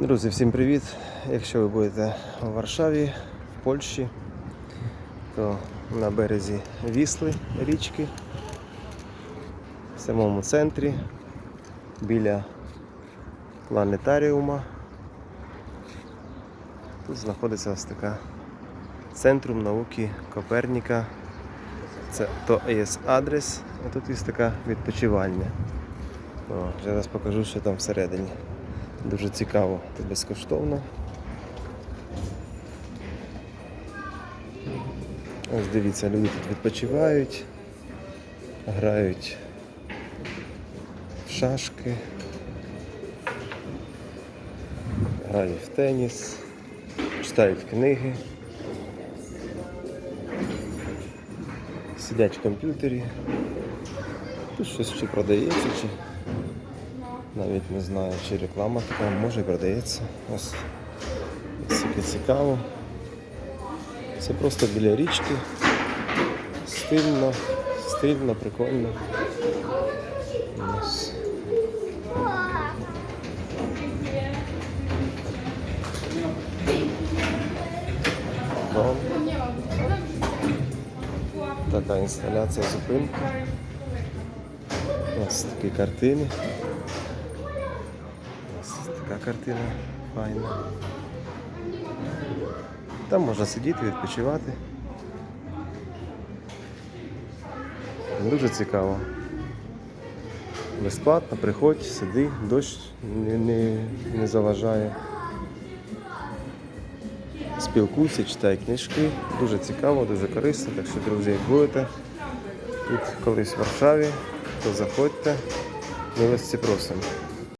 Друзі, всім привіт! Якщо ви будете в Варшаві, в Польщі, то на березі Вісли річки, в самому центрі, біля планетаріума. Тут знаходиться ось така центрум науки Коперніка. Це то є адрес, а тут є така відпочивальня. О, зараз покажу, що там всередині. Дуже цікаво та безкоштовно. Ось дивіться, люди тут відпочивають, грають в шашки, грають в теніс, читають книги, сидять в комп'ютері. Тут щось чи продається, чи навіть не знаю, чи реклама така, може і продається. Ось скільки цікаво. Це просто біля річки. Стильно, стильно, прикольно. Така інсталяція зупинки. Ось такі картини. Така картина файна. Там можна сидіти, відпочивати. Дуже цікаво. Безплатно, приходь, сиди, дощ не, не, не заважає. Спілкуйся, читай книжки. Дуже цікаво, дуже корисно. Так що, друзі, як будете тут колись в Варшаві, то заходьте. Милості просимо.